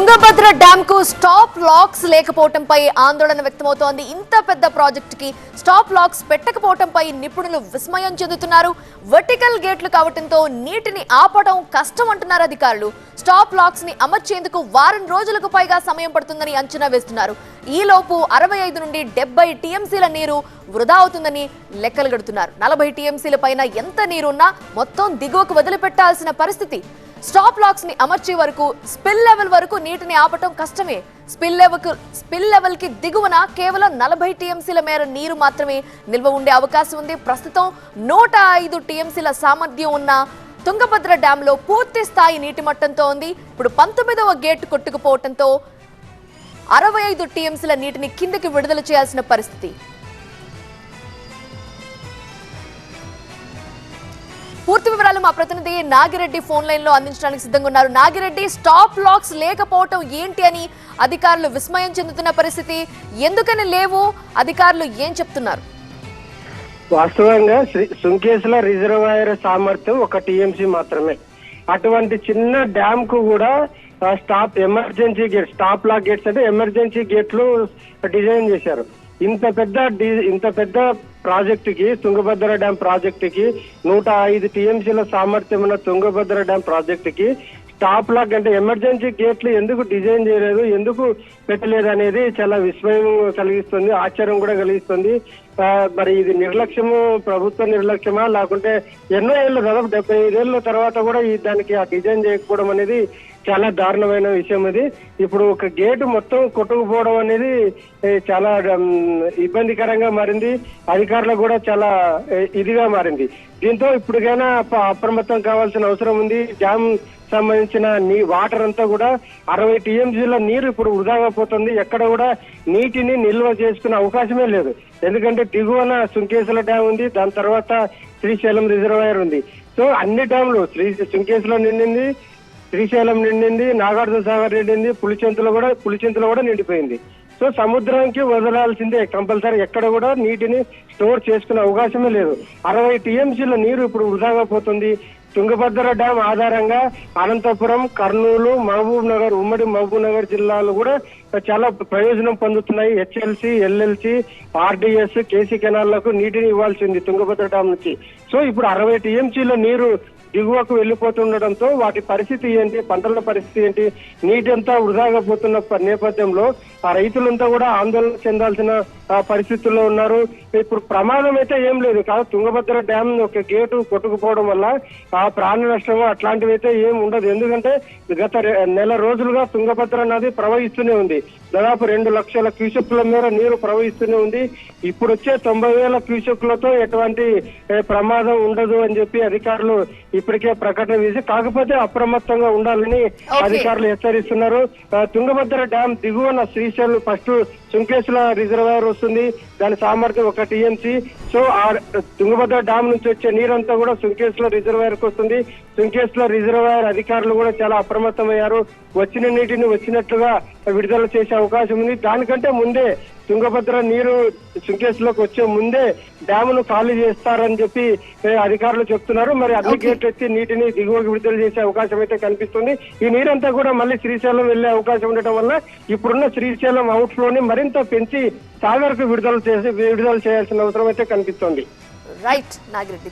తుంగభద్ర డ్యామ్కు stop logs లేకపోవడంపై ఆందోళన వ్యక్తమవుతోంది. ఇంత పెద్ద ప్రాజెక్ట్కి స్టాప్ లాక్స్ పెట్టకపోవడంపై నిపుణులు విస్మయం చెందుతున్నారు. వర్టికల్ గేట్లు కావడంతో నీటిని ఆపడం కష్టం అంటున్నారు అధికారులు. స్టాప్ లాక్స్ని అమర్చేందుకు వారం రోజులకు పైగా సమయం పడుతుందని అంచనా వేస్తున్నారు. ఈ లోపు అరవై ఐదు నుండి డెబ్బై టీఎంసీల నీరు వృధా అవుతుందని లెక్కలు గడుతున్నారు. నలభై టీఎంసీల పైన ఎంత నీరున్నా మొత్తం దిగువకు వదిలిపెట్టాల్సిన పరిస్థితి స్టాప్ లాక్స్ని అమర్చే వరకు స్పిల్ లెవెల్ వరకు నీటిని ఆపటం కష్టమే. స్పిల్ లెవెల్ స్పిల్ లెవెల్కి దిగువన కేవలం నలభై టీఎంసీల మేర నీరు మాత్రమే నిల్వ ఉండే అవకాశం ఉంది. ప్రస్తుతం నూట ఐదు టీఎంసీల సామర్థ్యం ఉన్న తుంగభద్ర డ్యామ్లో పూర్తి స్థాయి నీటి మట్టంతో ఉంది. ఇప్పుడు పంతొమ్మిదవ గేట్ కొట్టుకుపోవడంతో అరవై ఐదు టీఎంసీల నీటిని కిందకి విడుదల చేయాల్సిన పరిస్థితి. పూర్తి వివరాలు మా ప్రతినిధి నాగిరెడ్డి ఫోన్ లైన్లో అందించడానికి సిద్ధంగా ఉన్నారు. నాగిరెడ్డి స్టాప్ లాక్స్ లేకపోవటం ఏంటి అని అధికారులు విస్మయం చెందుతున్న పరిస్థితి ఎందుకని లేవు? అధికారులు ఏం చెప్తున్నారు? వాస్తవంగా శ్రీ- సుంకేసుల రిజర్వాయర్ సామర్థ్యం ఒక టీఎంసీ మాత్రమే. అటువంటి చిన్న డ్యామ్కు కూడా stop emergency gate stop lock gates అంటే ఎమర్జెన్సీ గేట్లు డిజైన్ చేశారు. ఇంత పెద్ద డి- ఇంత పెద్ద ప్రాజెక్టుకి తుంగభద్ర డ్యాం ప్రాజెక్టుకి నూట ఐదు టీఎంసీల సామర్థ్యం ఉన్న తుంగభద్ర డ్యాం ప్రాజెక్టుకి స్టాప్ లాక్ అంటే ఎమర్జెన్సీ గేట్లు ఎందుకు డిజైన్ చేయలేదు ఎందుకు పెట్టలేదు అనేది చాలా విస్మయం కలిగిస్తుంది ఆశ్చర్యం కూడా కలిగిస్తుంది. మరి ఇది నిర్లక్ష్యము ప్రభుత్వ నిర్లక్ష్యమా లేకుంటే ఎన్నో ఏళ్ళు దాదాపు డెబ్బై ఐదేళ్ళ తర్వాత కూడా ఈ దానికి ఆ డిజైన్ చేయకపోవడం అనేది చాలా దారుణమైన విషయం ఇది. ఇప్పుడు ఒక గేటు మొత్తం కొట్టుకుపోవడం అనేది చాలా ఇబ్బందికరంగా మారింది. అధికారులకు కూడా చాలా ఇదిగా మారింది. దీంతో ఇప్పటికైనా అప్రమత్తం కావాల్సిన అవసరం ఉంది. డ్యామ్ సంబంధించిన నీ వాటర్ అంతా కూడా అరవై టీఎంసీల నీరు ఇప్పుడు వృధాగా పోతుంది ఎక్కడ కూడా నీటిని నిల్వ చేసుకునే అవకాశమే లేదు. ఎందుకంటే దిగువన సుంకేశ్వర డ్యామ్ ఉంది. దాని తర్వాత శ్రీశైలం రిజర్వాయర్ ఉంది. సో అన్ని డ్యామ్లు శ్రీ సుంకేశ్వరం నిండింది. శ్రీశైలం నిండింది నాగార్జున సాగర్ నిండింది పులిచెంతలో కూడా పులిచెంతలో కూడా నిండిపోయింది. సో సముద్రానికి వదలాల్సిందే కంపల్సరీ. ఎక్కడ కూడా నీటిని స్టోర్ చేసుకునే అవకాశమే లేదు. అరవై టీఎంసీల నీరు ఇప్పుడు వృధాగా పోతుంది. తుంగభద్ర డ్యామ్ ఆధారంగా అనంతపురం కర్నూలు మహబూబ్ నగర్ ఉమ్మడి మహబూబ్ నగర్ జిల్లాలు కూడా చాలా ప్రయోజనం పొందుతున్నాయి. హెచ్ఎల్సి ఎల్ఎల్సి ఆర్డిఎస్ కేసీ కెనాల్లకు నీటిని ఇవ్వాల్సింది తుంగభద్ర డ్యామ్ నుంచి. సో ఇప్పుడు అరవై టీఎంసీల నీరు దిగువకు వెళ్ళిపోతుండటంతో వాటి పరిస్థితి ఏంటి? పంటల పరిస్థితి ఏంటి? నీటి అంతా వృధాగా పోతున్న నేపథ్యంలో ఆ రైతులంతా కూడా ఆందోళన చెందాల్సిన పరిస్థితుల్లో ఉన్నారు. ఇప్పుడు ప్రమాదం అయితే ఏం లేదు. కాదు తుంగభద్ర డ్యామ్ ఒక గేటు కొట్టుకుపోవడం వల్ల ఆ ప్రాణ నష్టము అట్లాంటివి అయితే ఏం ఉండదు. ఎందుకంటే గత నెల రోజులుగా తుంగభద్ర నది ప్రవహిస్తూనే ఉంది. దాదాపు రెండు లక్షల క్యూసెక్ల మేర నీరు ప్రవహిస్తూనే ఉంది. ఇప్పుడు వచ్చే తొంభై వేల క్యూసెక్లతో ఎటువంటి ప్రమాదం ఉండదు అని చెప్పి అధికారులు ఇప్పటికే ప్రకటన చేసి కాకపోతే అప్రమత్తంగా ఉండాలని. అధికారులు హెచ్చరిస్తున్నారు. తుంగభద్ర డ్యామ్ దిగువన శ్రీశైలం ఫస్ట్ సుంకేశ్వర రిజర్వాయర్ వస్తుంది. దాని సామర్థ్యం ఒక టీఎంసీ. సో ఆ తుంగభద్ర డ్యామ్ నుంచి వచ్చే నీరంతా కూడా సుంకేశ్వర రిజర్వాయర్కు వస్తుంది. సుంకేశ్వర రిజర్వాయర్ అధికారులు కూడా చాలా అప్రమత్తమయ్యారు. వచ్చిన నీటిని వచ్చినట్లుగా విడుదల చేసే అవకాశం ఉంది. దానికంటే ముందే తుంగభద్ర నీరు సుంకేశ్లోకి వచ్చే ముందే డ్యామును ఖాళీ చేస్తారని చెప్పి అధికారులు చెప్తున్నారు. మరి అన్ని. గేట్లు ఎత్తి నీటిని దిగువకి విడుదల చేసే అవకాశం అయితే కనిపిస్తుంది. ఈ నీరంతా కూడా మళ్ళీ శ్రీశైలం వెళ్ళే అవకాశం ఉండటం వల్ల ఇప్పుడున్న శ్రీశైలం అవుట్ ఫ్లోని మరింత పెంచి సాగర్కు విడుదల చేసి విడుదల చేయాల్సిన అవసరం అయితే కనిపిస్తోంది. రైట్ నాగిరెడ్డి.